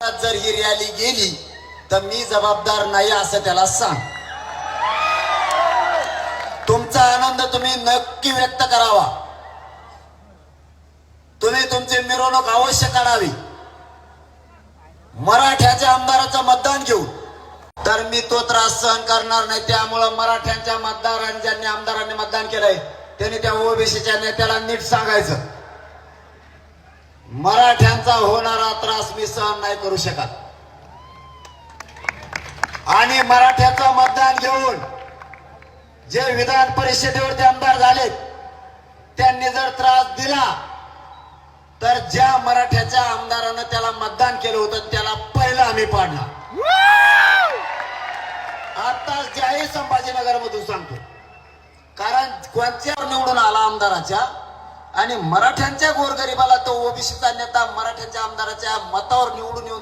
जर ही रॅली गेली तर मी जबाबदार नाही असं त्याला सांग. तुमचा आनंद तुम्ही नक्की व्यक्त करावा. तुम्ही तुमची मिरवणूक अवश्य काढावी. मराठ्याच्या आमदाराचं मतदान घेऊ. तर मी तो त्रास सहन करणार नाही. त्यामुळं मराठ्यांच्या मतदारांनी ज्यांनी आमदारांनी मतदान केलंय त्यांनी त्या ओबीसीच्या नेत्याला नीट सांगायचं. मराठ्यांचा होणारा त्रास मी सहन नाही करू शकत. आणि मराठ्याचं मतदान घेऊन जे विधान परिषदेवरती आमदार झालेत त्यांनी जर त्रास दिला तर ज्या मराठ्याच्या आमदारानं त्याला मतदान केलं होतं त्याला पहिलं आम्ही पाडला. आता ज्याही संभाजीनगर मधून सांगतो. कारण कोणत्यावर निवडून आला आमदाराच्या आणि मराठ्यांच्या गोरगरिबाला तो ओबीसीचा नेता मराठ्यांच्या आमदाराच्या मतावर निवडून येऊन